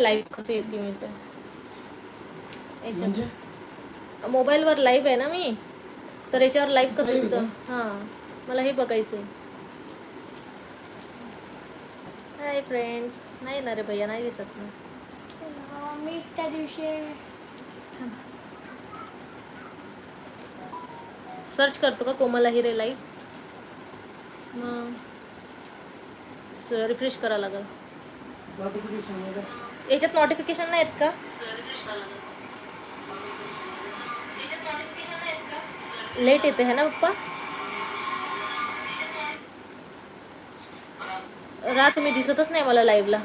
Live कसं येते मी तर. याच्यात म्हणजे? मोबाईलवर लाईव्ह आहे ना मी. तर याच्यावर लाईव्ह कसं दिसतं? हां. मला हे बघायचं आहे. हाय फ्रेंड्स नाही ना रे भैया नाही दिसत ना. मी त्या दिवशी सर्च करतो का कोमला हिरे लाईव्ह मग. रिफ्रेश करा लागेल. याच्यात नोटिफिकेशन नाही आहेत का? लेट येते है ना पप्पा? रा तुम्ही दिसतच नाही मला लाईव्हला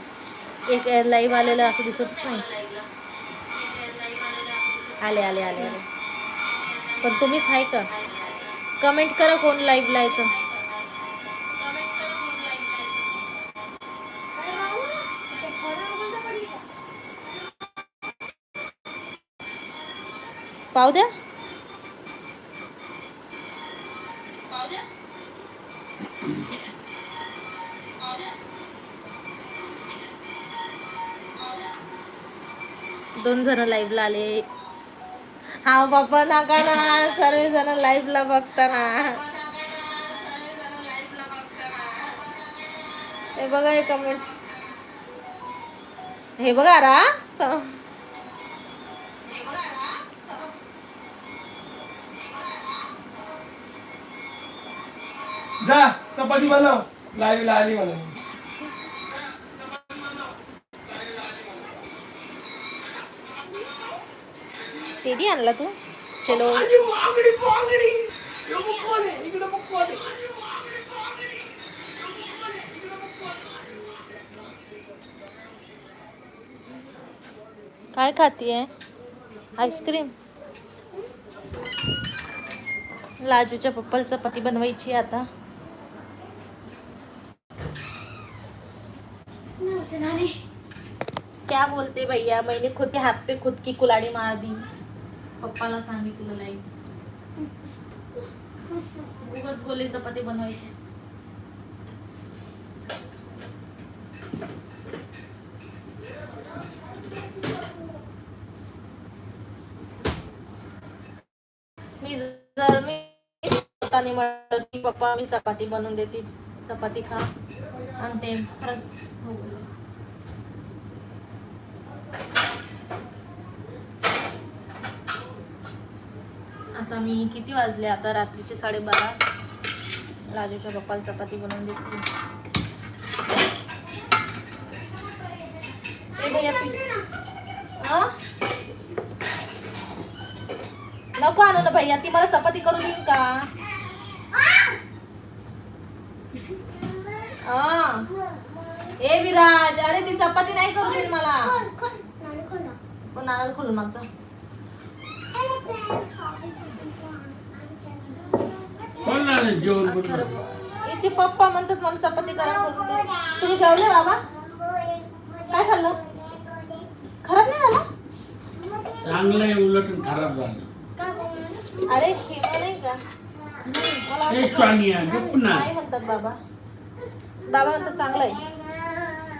एक लाईव्ह आलेलं असं दिसतच नाही. आले आले आले आले. पण तुम्हीच आहे का? कमेंट करा कोण लाईव्हला येतं पाव द्या. दोन जण लाईव्हला आले. हा बाबा नका ना सर्व जण लाईव्हला बघताना. हे बघा हे कमेंट हे बघा रा जा चपाती बनव. लाईव्ह आली मला टेडी आणला तू? चलो. हे? काय खातीये? आईस्क्रीम? लाजूच्या पप्पाला चपाती बनवायची आहे नानी. क्या बोलते भैया? मैंने खुद के हाथ पे खुद की कुलाड़ी मार दी. पप्पाला सांगितलं नाही उगत बोले चपाती बनवायची. मी जर मी स्वतःने म्हटलं की पप्पा मी चपाती बनवून देते. चपाती खा. आणि ते खरंच आता मी किती वाजले? आता रात्रीचे साडेबारा. राजूच्या पप्पाला चपाती बनवून देते? नको आणू ना भैया ती मला चपाती करू देईन का. ए विराज अरे ती चपाती नाही करू देईन मला. पण नारळ खोलून मागचा कोण जेवण बनवलं? याचे पप्पा म्हणतात मला चपाती करा करून दे. तुम्ही जेवले बाबा? काय खाल्लं? खराब नाही झालं? चांगलं आहे उलट खराब झालं. अरे खेळ नाही का? मला हे वाटतं- स्वानिया गप्प ना. काय म्हणतात बाबा? बाबा म्हणतात चांगलं आहे.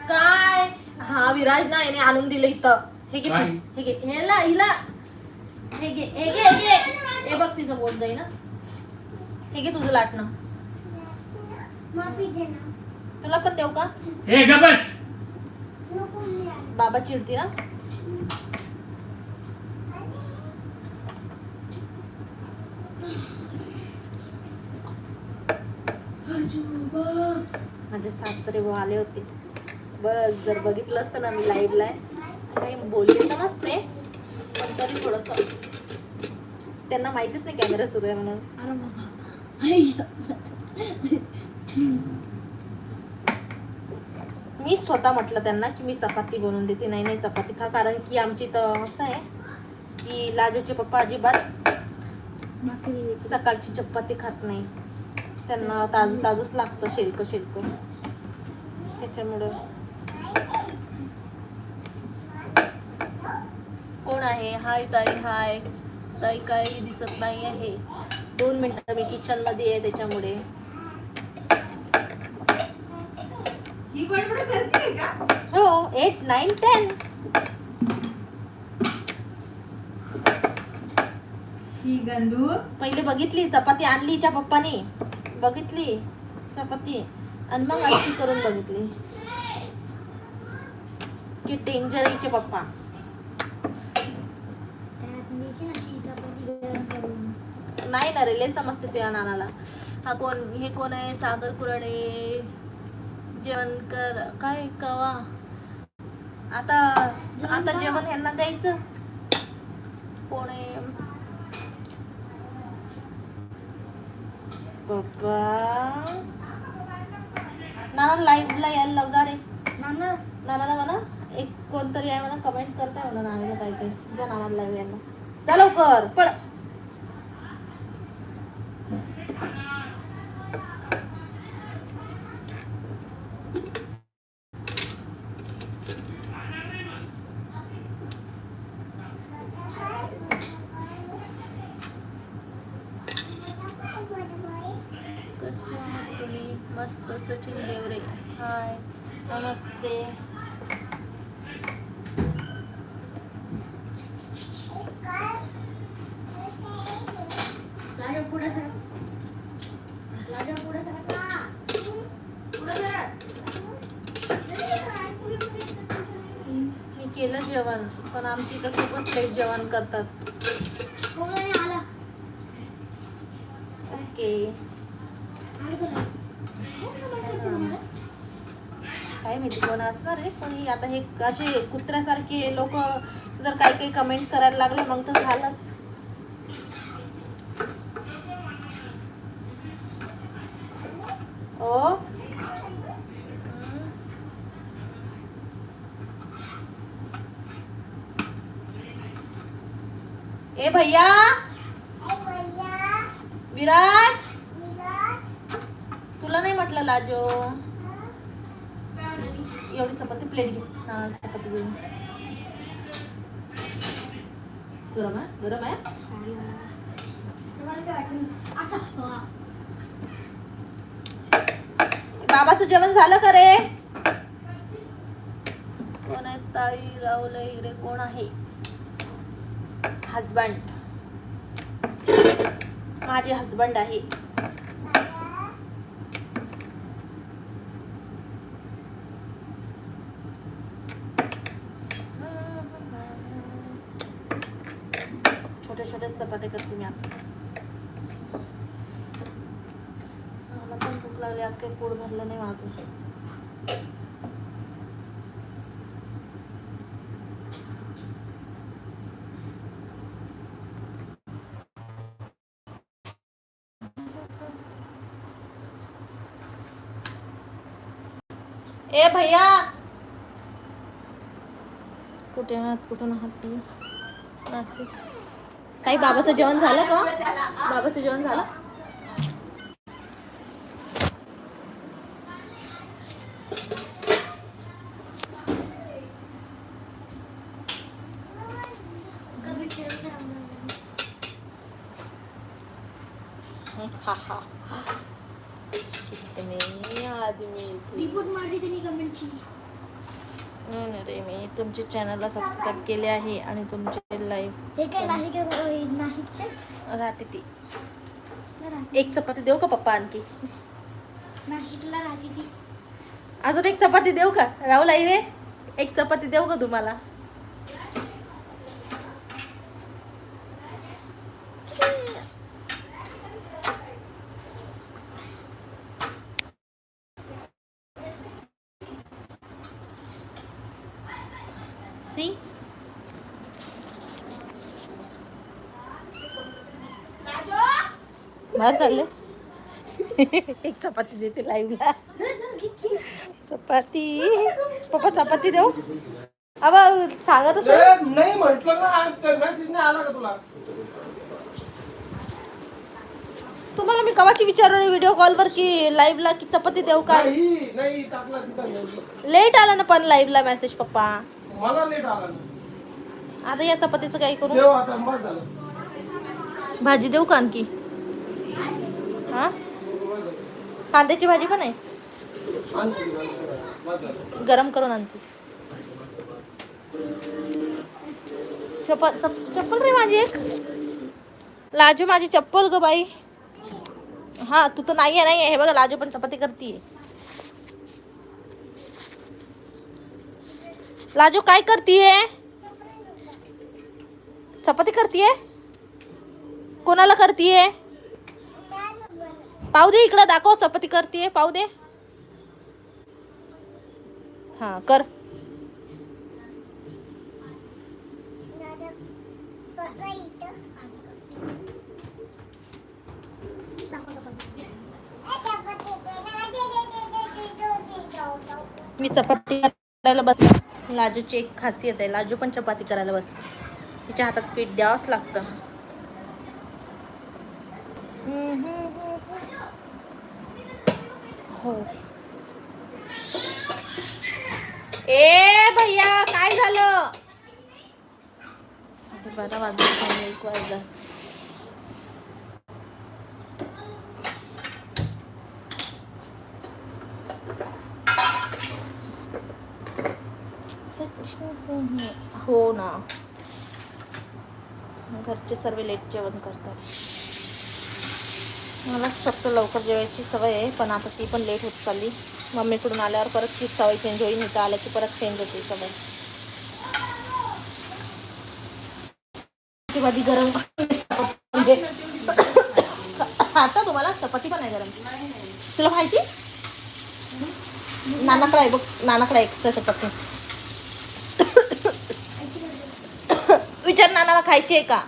काय? हा विराज ना याने आणून दिलं इथं. हे घे काय? हे घे. ह्याला हिला हे घे हे घे हे घे. हे बघ तिचं बोट जाई ना हे घे तुझं लाटणं. तुला पण देऊ का? हे गबस बाबा चिडती ना माझे सासरे भाऊ आले होते. बस जर बघितलं असतं ना मी लाईव्हला काही बोलले तर नसते पण तरी थोडस. त्यांना माहितीच नाही कॅमेरा सुरू आहे म्हणून. मी स्वतः म्हटलं त्यांना की मी चपाती बनवून देते. नाही नाही चपाती खा. कारण की आमची तर असं आहे की लाजूचे पप्पा अजिबात सकाळची चपाती खात नाही. त्यांना ताज ताजच लागतं शेलक शेलक त्याच्यामुळं कोण आहे? हाय ताई हाय. ताई काही दिसत नाही आहे. दोन मिनिटं मी किचनमध्ये आहे त्याच्यामुळे. ही बडबड करते का? हो एट नाईन टेन पहिले बघितली चपाती आणली हिच्या पप्पाने. बघितली चपाती. आणि मग अशी करून बघितली. की डेंजर हिचे पप्पा. नाही ना रे लय समजते त्या नानाला. हा कोण हे कोण आहे? सागर कुराडे. जेवण कर काय कवा? आता आता जेवण यांना द्यायचं. कोण आहे? पप्पा. नाना लाईव्हला यायला लाव जा रे. नानाला म्हणा. एक कोणतरी आहे म्हणा कमेंट करताय मला नानाला काय काय जा नानाला लाईव्ह यांना जा लवकर पड कसे आहात तुम्ही मस्त सचिन देवरे हाय नमस्ते मी केलं जेवण पण आमची इथं खूपच लेट जेवण करतात. ओके. काय माहिती कोण असणार रे कोणी आता हे असे कुत्र्यासारखे लोक जर काही काही कमेंट करायला लागले मग तर झालंच. भैया? विराज? तुला नाही म्हटलं लाजो? एवढी चपाती प्लेट घे. नारळ चपाती घेऊन. गरम आहे? गरम आहे? बाबाचं जेवण झालं का रे? कोण आहे ताई? राहुल रे कोण आहे? हजबंड माझे हजबंड आहे. छोटे छोटे चपात्या करते मी आता. मला पण भूक लागली आज काही पोट भरलं नाही माझं. ए भैया! कुठे आहात? कुठून आहात नाशिक. काही बाबाचं जेवण झालं का? बाबाचं जेवण झालं हा हा कितने आदमी थे. नाही नाही रे मी तुमच्या चॅनलला सबस्क्राईब केले आहे आणि तुमचे लाईव्ह हे काय नाशिक नाशिकचे? राहते ती एक चपाती देऊ का पप्पा आणखी? नाशिकला राहते ती अजून एक चपाती देऊ का? राहुल आई रे एक चपाती देऊ का तुम्हाला सी बाहेर चालले. एक चपाती देते लाईव्हला चपाती. पप्पा चपाती देऊ? अबा सांगत असं ए, नाही म्हटलं ना मेसेज नाही आला का तुला? तुम्हाला मी कवाची विचारलं व्हिडिओ कॉलवर की लाईव्हला की चपाती देऊ का? नाही नाही टाकला तिथं नाही. लेट आला ना पण लाईव्हला मेसेज पप्पा. मला लेट आला ना. आता या चपातीचं काही करू? देव आता बस झालं. भाजी देऊ का आणखी? हा? कांद्याची भाजी पण आहे? गरम करून आणते. चप्पल चप- चप्पल रे माझी एक. लाजू माझी चप्पल ग बाई. हा तू तर नाही आहे नाही आहे हे बघा लाजू पण चपाती करते लाजू काय करतीये? चपाती करतीये? कोणाला करतीये? पाहू दे इकडं दाखव चपाती करते पाहू दे. हा कर. मी चपाती करायला बसते लाजूची एक खासियत आहे लाजू पण चपाती करायला बसते तिच्या हातात पीठ द्यावंच लागतं. हो. ए भैया काय झालं? साडेबारा वाजले एक वाजला. हो ना. घरचे सर्व लेट जेवण करतात. मलाच फक्त लवकर जेवायची सवय आहे पण आता ती पण लेट होत चालली. मम्मीकडून आल्यावर परत ती सवय चेंज होईल इथं आलं की परत चेंज होते सवय. ती कधी गरम म्हणजे आता तुम्हाला? चपाती पण आहे गरम. तुला खायची नानाकडे आहे बघ नानाकडे आहे एक्स्ट्रा चपाती. विचार नानाला खायची आहे का?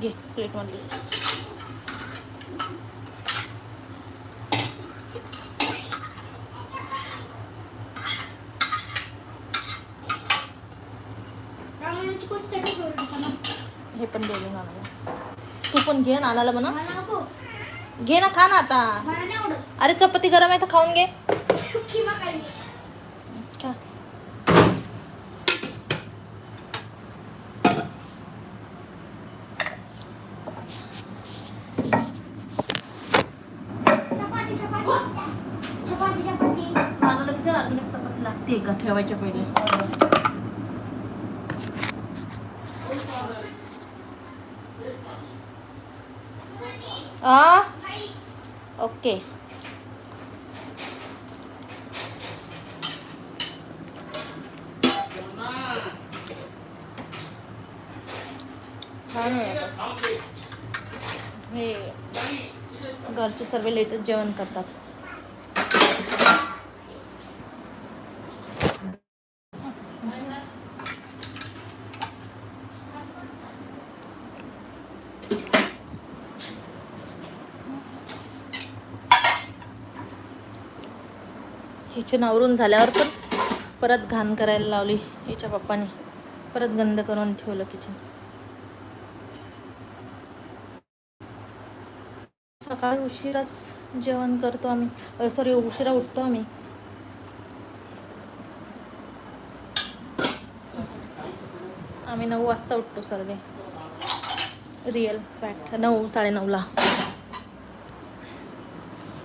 घे प्लेटमध्ये हे पण दे नानाला. तू पण घे नानाला म्हणा. घे ना खा ना आता. अरे चपाती गरम आहे तर खाऊन घे किंवा काही खा. चपाती चपाती चपाती चपाती नानाला विचार अजून एक चपाती लागते का ठेवायच्या पहिले आ ओके हा हे घरचे सर्व लेटच जेवण करतात. किचन आवरून झाल्यावर पण परत घाण करायला लावली हिच्या पप्पाने. परत गंद करून ठेवलं किचन सकाळी उशिराच जेवण करतो आम्ही. सॉरी उशिरा उठतो आम्ही. आम्ही नऊ वाजता उठतो सर्वे रिअल फॅक्ट नऊ साडेनऊला.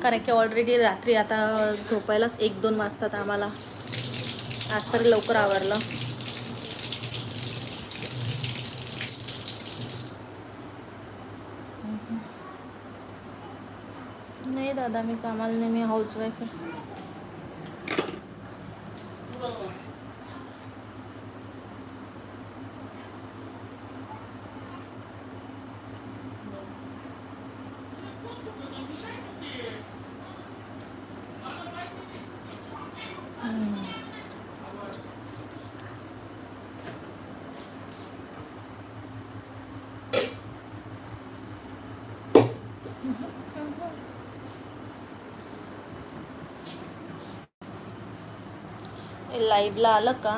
कारण की ऑलरेडी रात्री आता झोपायलाच एक दोन वाजतात आम्हाला. आज तरी लवकर आवरलं नाही दादा मी कामाला नेहमी हाऊसवाईफ आहे. लाईव्हला आलं का?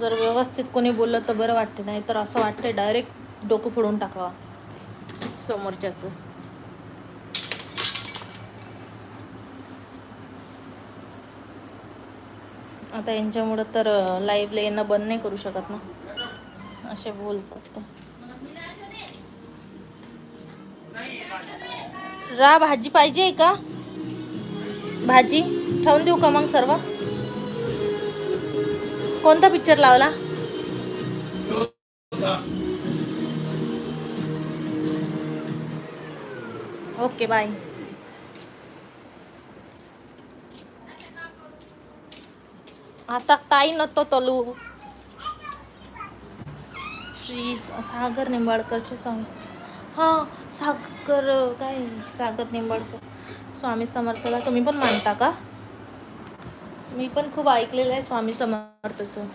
जर व्यवस्थित कोणी बोललं तर बरं वाटते नाही तर असं वाटतं डायरेक्ट डोकं फोडून टाकावा. समोरच्याचं. आता यांच्यामुळं तर लाईव्हला येणं बंद नाही करू शकत ना. असे बोलतात ते. रा भाजी पाहिजे का? भाजी ठेवून देऊ का मग सर्व? कोणता पिक्चर लावला? Okay bye. आता ताई नव्हतो तलू. श्री सागर निंबाळकरचे सॉंग हां सागर काय सागर निंबाळकर. स्वामी समर्थला तुम्ही पण मानता का? मी पण खूप ऐकलेलं आहे स्वामी समर्थचं.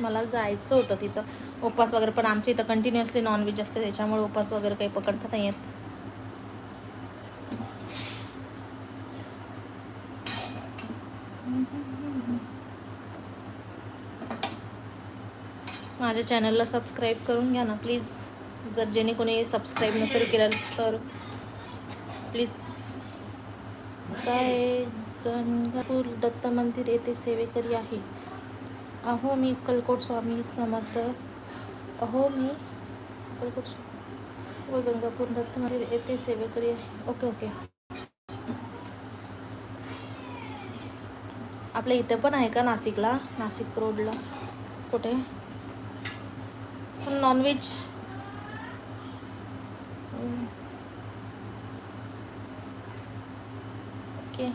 मला जायचं होतं तिथं. उपवास वगैरे पण आमच्या इथं कंटिन्युअसली नॉनव्हेज असते त्याच्यामुळे उपवास वगैरे काही पकडता नाही येत. माझ्या चॅनलला सबस्क्राईब करून घ्या ना प्लीज जर जेणे कोणी सबस्क्राईब नसेल केलं तर प्लीज. काय गंगापूर दत्त मंदिर येथे सेवेकरी आहे? अहो मी कलकोट स्वामी समर्थ. अहो मी कलकोट व गंगापूर दत्त मंदिर येथे सेवेकरी आहे. Okay okay. आपल्या इथं पण आहे का नाशिकला? नाशिक रोडला. कुठे? नॉनव्हेज ओके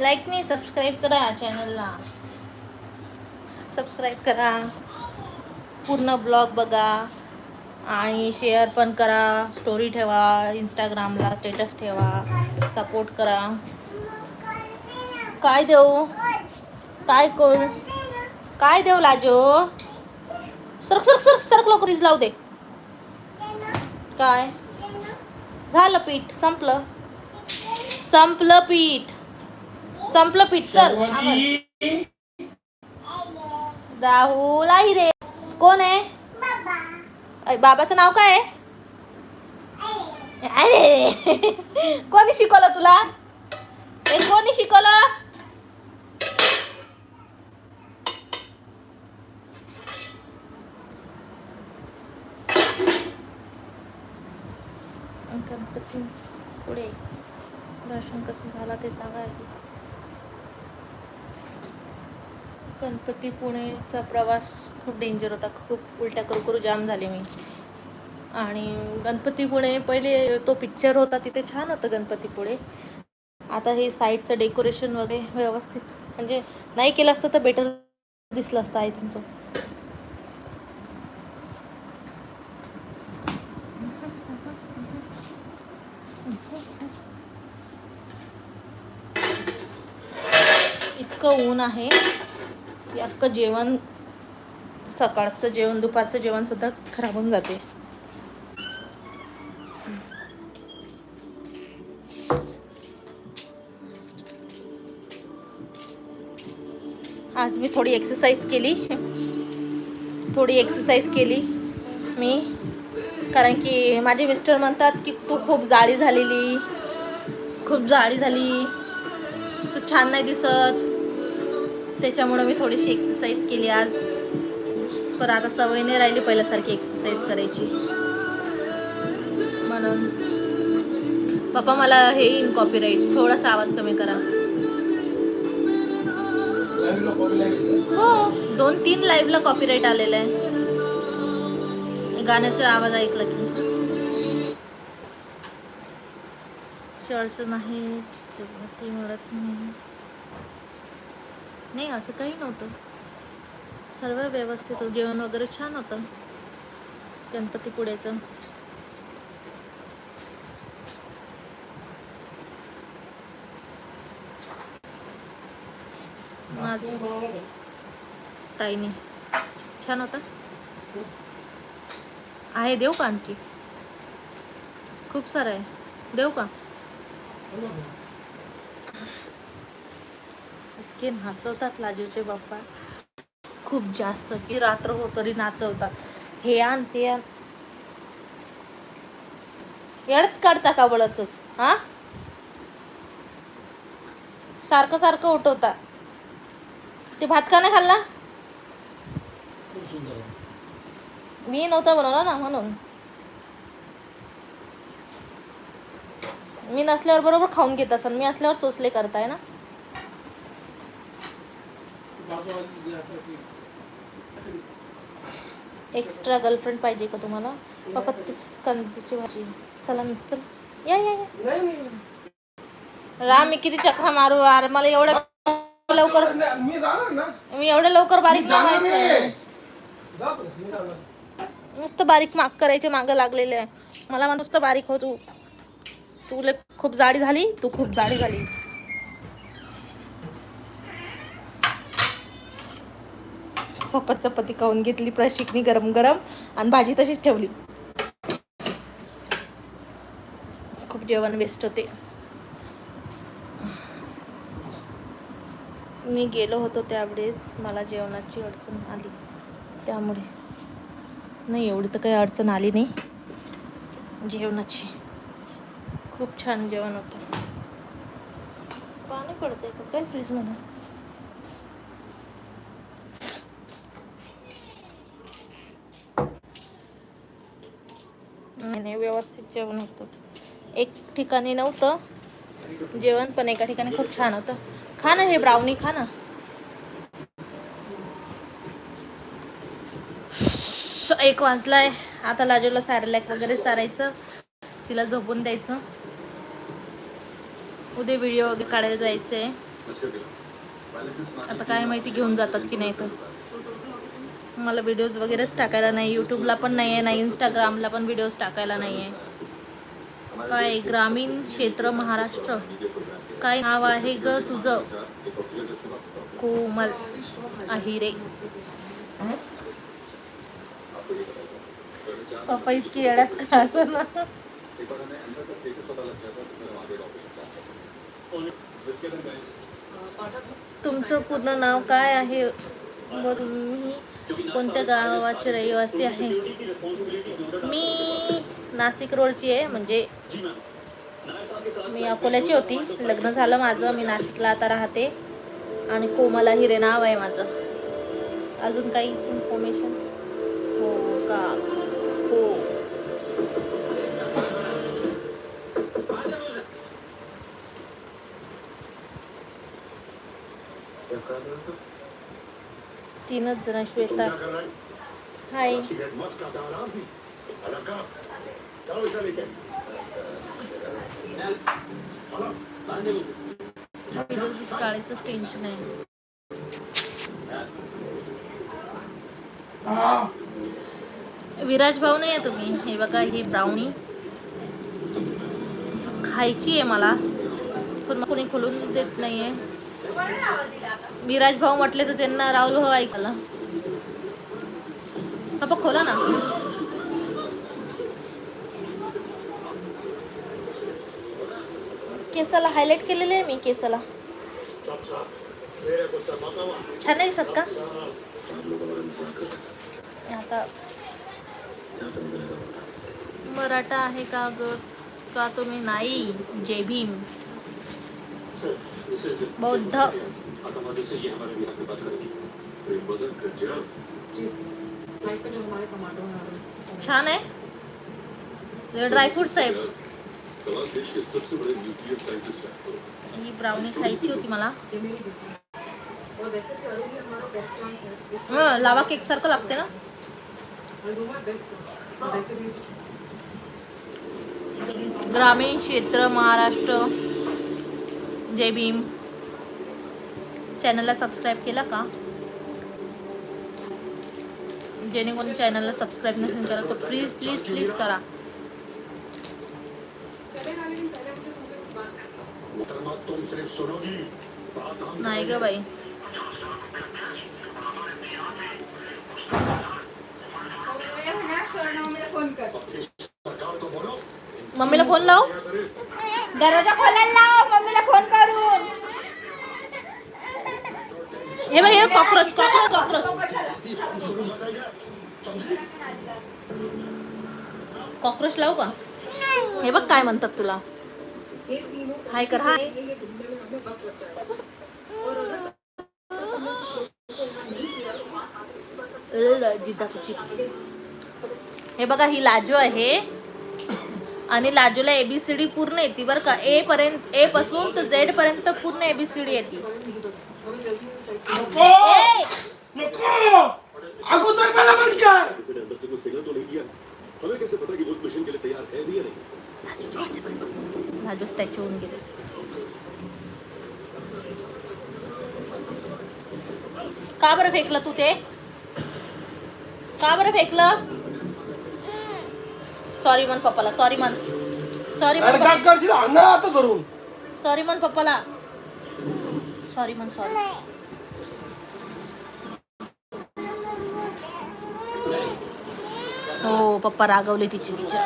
लाईक नाही सबस्क्राईब करा चॅनलला सबस्क्राईब करा. पूर्ण ब्लॉग बघा. आणि शेअर पण करा. स्टोरी ठेवा. इंस्टाग्रामला स्टेटस ठेवा. सपोर्ट करा. काय देऊ? काय कोण काय देऊ लाजो? सरक सरक सरक सरक लवकर इज लावू दे. काय? झालं पीठ. संपलं. संपलं पीठ. संपलं पीठ चल. आवर. राहुल आहे रे. कोण आहे? बाबाचं नाव काय आहे? अरे. कोणी शिकवलं तुला? हे कोणी शिकवलं? गणपती पुढे. दर्शन कसं झालं ते सांगा आधी. गणपती पुणेचा प्रवास खूप डेंजर होता. खूप उलट्या करू करू जाम झाले मी. आणि गणपती पुणे पहिले तो पिक्चर होता तिथे छान होतं गणपती पुणे. आता हे साईडचं डेकोरेशन वगैरे व्यवस्थित म्हणजे नाही केलं असतं तर बेटर दिसलं असतं आहे तुमचं. इतकं ऊन आहे. अख्खं जेवण सकाळचं जेवण दुपारचं जेवणसुद्धा खराब होऊन जाते. आज मी थोडी एक्सरसाइज केली. थोडी एक्सरसाइज केली मी. कारण की माझे मिस्टर म्हणतात की तू खूप जाडी झालेली. खूप जाडी झाली. तू छान नाही दिसत. त्याच्यामुळं मी थोडीशी एक्सरसाइज केली आज. पण आता सवय नाही राहिली पहिल्यासारखी एक्सरसाइज करायची. म्हणून. पप्पा मला हे येईन कॉपीराईट थोडासा आवाज कमी करा. हो. दोन तीन लाईव्हला कॉपीराईट आलेलं आहे. गाण्याचा आवाज ऐकला की. शर्टचं नाही चपाती मिळत नाही. नाही असं काही नव्हतं. सर्व व्यवस्थित जेवण वगैरे छान होतं. गणपतीपुळेचं. माझं. ताईने. छान होता. आहे देऊ का आणखी? खूप सारं आहे. देऊ का? इतके नाचवतात लाजूचे बाप्पा खूप जास्त की रात्र हो तरी नाचवतात. हे आण ते आण. येडत काढता का बळच हा? सारखं सारखं उठवता. ते भात का नाही खाल्ला? मी नव्हता बनवला ना म्हणून. मी नसल्यावर बरोबर खाऊन घेत असन मी असल्यावर चोचले करताय ना? एक्स्ट्रा गर्लफ्रेंड पाहिजे का तुम्हाला? पप्पा त्याची कंदीची भाजी चला ना चल. या या राम मी किती चक्रा मारू? अरे मला एवढं लवकर मी जाणार ना मी एवढं लवकर बारीक नुसतं बारीक माग करायचे मागं लागलेले. आहे मला नुसतं बारीक हो तू. तू लय खूप जाडी झाली तू खूप जाडी झाली चपात चपाती खाऊन घेतली प्रशिकनी गरम गरम आणि भाजी तशीच ठेवली. खूप जेवण वेस्ट होते. मी गेलो होतो त्यावेळेस मला जेवणाची अडचण आली. त्यामुळे. नाही एवढी तर काही अडचण आली नाही. जेवणाची. खूप छान जेवण होतं. पाणी पडतंय का? काय फ्रीजमध्ये नाही नाही व्यवस्थित जेवण होतं. एक ठिकाणी नव्हतं. जेवण पण एका ठिकाणी खूप छान होतं. खा ना हे ब्राउनी खा ना. एक वाजलाय. आता लाजूला सारलॅक वगैरे सारायचं. तिला झोपून द्यायचं. उद्या व्हिडिओ वगैरे काढायला जायचं आहे आता काय माहिती घेऊन जातात की नाही तर मला व्हिडिओज वगैरेच टाकायला नाही यूट्यूबला पण नाही आहे ना इंस्टाग्रामला पण व्हिडिओज टाकायला नाही आहे काय ग्रामीण क्षेत्र महाराष्ट्र? काय नाव आहे ग तुझं? कोमल अहिरे. पप्पा इतकी येड्यात काढलं ना. तुमचं पूर्ण नाव काय आहे? व तुम्ही. कोणत्या गावाचे रहिवासी आहे? मी नाशिक रोडची आहे म्हणजे मी अकोल्याची होती. लग्न झालं माझं मी नाशिकला आता राहते. आणि कोमला हिरे नाव आहे माझं. अजून काही इन्फॉर्मेशन हो का? हो. तीनच जण श्वेता. हाय व्हिडिओज टेन्शन आहे. विराज भाऊ नाही आहे तुम्ही? हे बघा ही ब्राउनी खायची आहे मला. पण मग कोणी खोलून देत नाही आहे विराज भाऊ म्हटले तर त्यांना राहुल भाऊ ऐकायला. पप्पा खोला ना. केसाला हायलाइट केलेले आहे मी केसाला. छान आहे दिसत का? आता मराठा आहे का ग? का तुम्ही नाही? जय भीम. बौद्ध। छान आहे ड्रायफ्रुट्स आहे ही ब्राउनी खायची होती मला। हं, लावा केक सारखं लागते ना। ग्रामीण क्षेत्र महाराष्ट्र। जय भीम। चॅनलला सबस्क्राईब केला का? जेणेकरून चॅनलला सबस्क्राईब नसेल करा तर प्लीज़ प्लीज़ प्लीज़ करा. नाही ग बाई. को मम्मीला फ़ोन लाव. दरवाज़ा लाव. मम्मीला फोन करून. हे बघ हे कॉक्रोच कॉक्रोच कॉक्रोच कॉक्रोच लावू का? हे बघ काय म्हणतात तुला. हाय कर हाय. जिद्दा हे बघा ही लाजू आहे. आणि लाजूला एबीसीडी पूर्ण येते बरं का. ए पर्यंत ए पासून तर झेड पर्यंत पूर्ण एबीसीडी येते. नको! ए! नको! अगोदर मला बंद कर! किसी ने अंदर से कुछ सिग्नल तो नहीं दिया हमें कैसे पता कि वो इस मिशन के लिए तैयार है भी या नहीं लाजू स्टॅच्यू होऊन गेले. का बरं फेकलं तू ते? का बरं फेकलं? सॉरी मन पप्पाला सॉरी मन सॉरी अरे मन काय करशील आणा आता धरून. सॉरी मन पप्पाला सॉरी मन सॉरी हो पप्पा रागवले तिचे तिच्या.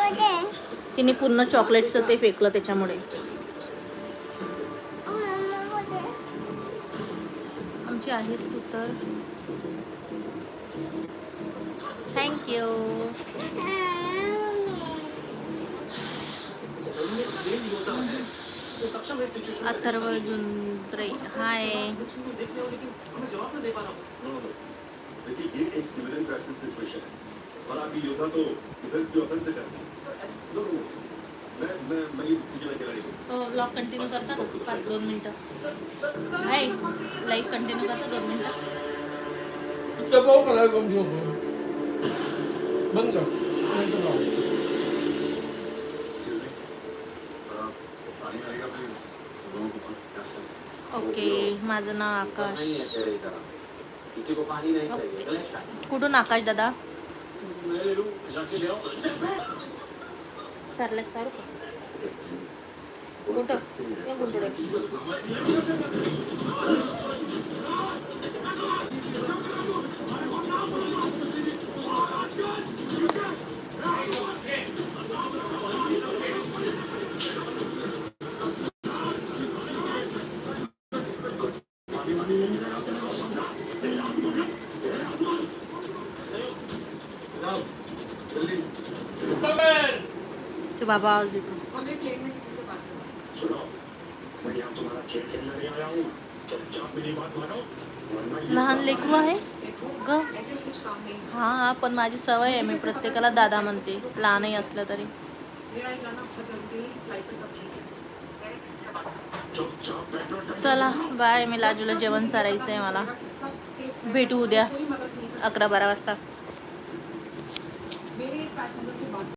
तिने पूर्ण चॉकलेटचं ते फेकलं त्याच्यामुळे. आमची आहेस तू तर. Thank you Atharva Jundre hi. देखिए ये एक सिविलियन क्राइसिस सिचुएशन है और आपकी योद्धा तो डिफेंस की ऑफेंस से करते हैं मैं मैं मैं मैं खिलाड़ी ब्लॉग कंटिन्यू करता का? पाच दोन मिनटं. हाय लाईव्ह कंटिन्यू करता दोन मिनटं. इतकं करायला बंद कर. माझं नाव आकाश. कुठून आकाश दादा? सरला सारू कुठं? मानो वरना ये लहान लेकरू आहे? ग? हा हा पण माझी सवय आहे मी प्रत्येकाला दादा म्हणते. लहानही असलं तरी. चला बाय मी लाजूला जेवण सारायचं आहे मला. भेटू उद्या. अकरा बारा वाजता.